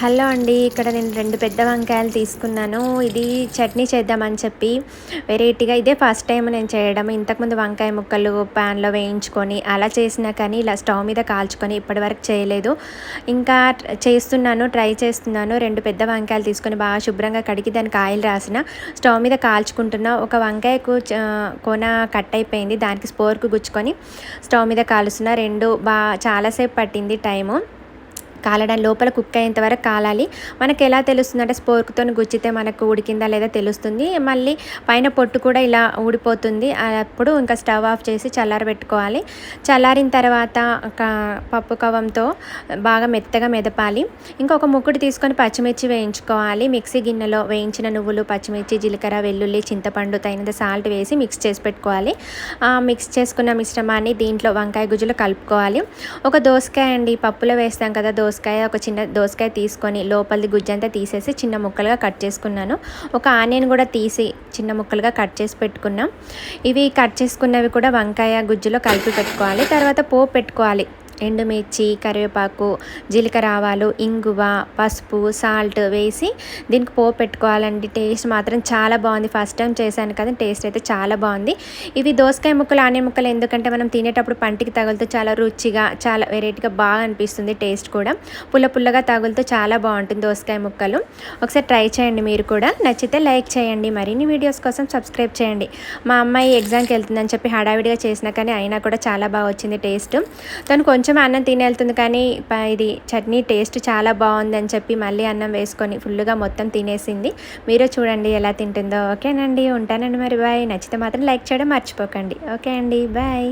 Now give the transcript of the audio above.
Hello అండి ఇక్కడ నేను రెండు పెద్ద వంకాయలు తీసుకున్నాను. ఇది చట్నీ చేద్దామని చెప్పి వెరైటీగా ఇదే ఫస్ట్ టైం నేను చేయడం. ఇంతకుముందు వంకాయ ముక్కలు ప్యాన్లో వేయించుకొని అలా చేసినా కానీ ఇలా స్టవ్ మీద కాల్చుకొని ఇప్పటివరకు చేయలేదు. ఇంకా చేస్తున్నాను ట్రై చేస్తున్నాను. రెండు పెద్ద వంకాయలు తీసుకొని బాగా శుభ్రంగా కడిగి దానికి ఆయిల్ రాసిన స్టవ్ మీద కాల్చుకుంటున్నా. ఒక వంకాయకు కొన కట్ అయిపోయింది. దానికి స్పోర్కు గుచ్చుకొని స్టవ్ మీద కాలుస్తున్నా. రెండు బాగా చాలాసేపు పట్టింది టైము. కాలడం లోపల కుక్ అయ్యేంత వరకు కాలాలి. మనకి ఎలా తెలుస్తుంది? అంటే స్పోర్క్తో గుచ్చితే మనకు ఉడికిందా లేదా తెలుస్తుంది. మళ్ళీ పైన పొట్టు కూడా ఇలా ఊడిపోతుంది. అప్పుడు ఇంకా స్టవ్ ఆఫ్ చేసి చల్లారబెట్టుకోవాలి చల్లారిన తర్వాత పప్పు కవంతో బాగా మెత్తగా మెదపాలి. ఇంకొక ముక్కుడు తీసుకొని పచ్చిమిర్చి వేయించుకోవాలి. మిక్సీ గిన్నెలో వేయించిన నువ్వులు పచ్చిమిర్చి జీలకర్ర వెల్లుల్లి చింతపండు తగినంత సాల్ట్ వేసి మిక్స్ చేసి పెట్టుకోవాలి. మిక్స్ చేసుకున్న మిశ్రమాన్ని దీంట్లో వంకాయ గుజ్జులు కలుపుకోవాలి. ఒక దోసకాయ అండి పప్పులో వేస్తాం కదా దోస దోసకాయ ఒక చిన్న దోసకాయ తీసుకొని లోపలిది గుజ్జంతా తీసేసి చిన్న ముక్కలుగా కట్ చేసుకున్నాను. ఒక ఆనియన్ కూడా తీసి చిన్న ముక్కలుగా కట్ చేసి పెట్టుకున్నాం. ఇవి కట్ చేసుకున్నవి కూడా వంకాయ గుజ్జులో కలిపి పెట్టుకోవాలి. తర్వాత పోపు పెట్టుకోవాలి. ఎండుమిర్చి కరివేపాకు జీలకర్ర ఆవాలు ఇంగువ పసుపు సాల్ట్ వేసి దీనికి పోపు పెట్టుకోవాలండి. టేస్ట్ మాత్రం చాలా బాగుంది. ఫస్ట్ టైం చేశాను కదా టేస్ట్ అయితే చాలా బాగుంది. ఇవి దోసకాయ ముక్కలు ఆనే ముక్కలు ఎందుకంటే మనం తినేటప్పుడు పంటికి తగులుతూ చాలా రుచిగా చాలా వెరైటీగా బాగా అనిపిస్తుంది టేస్ట్ కూడా. పుల్ల పుల్లగా తగులుతూ చాలా బాగుంటుంది దోసకాయ ముక్కలు. ఒకసారి ట్రై చేయండి మీరు కూడా. నచ్చితే లైక్ చేయండి. మరిన్ని వీడియోస్ కోసం సబ్స్క్రైబ్ చేయండి. మా అమ్మాయి ఎగ్జామ్కి వెళ్తుందని చెప్పి హడావిడిగా చేసినా కానీ అయినా కూడా చాలా బాగా వచ్చింది టేస్ట్. తను కొంచెం కొంచెం అన్నం తినేళ్తుంది కానీ ఇది చట్నీ టేస్ట్ చాలా బాగుందని చెప్పి మళ్ళీ అన్నం వేసుకొని ఫుల్గా మొత్తం తినేసింది. మీరు చూడండి ఎలా తింటుందో. ఓకేనండి ఉంటానండి మరి. బాయ్. నచ్చితే మాత్రం లైక్ చేయడం మర్చిపోకండి. ఓకే అండి బాయ్.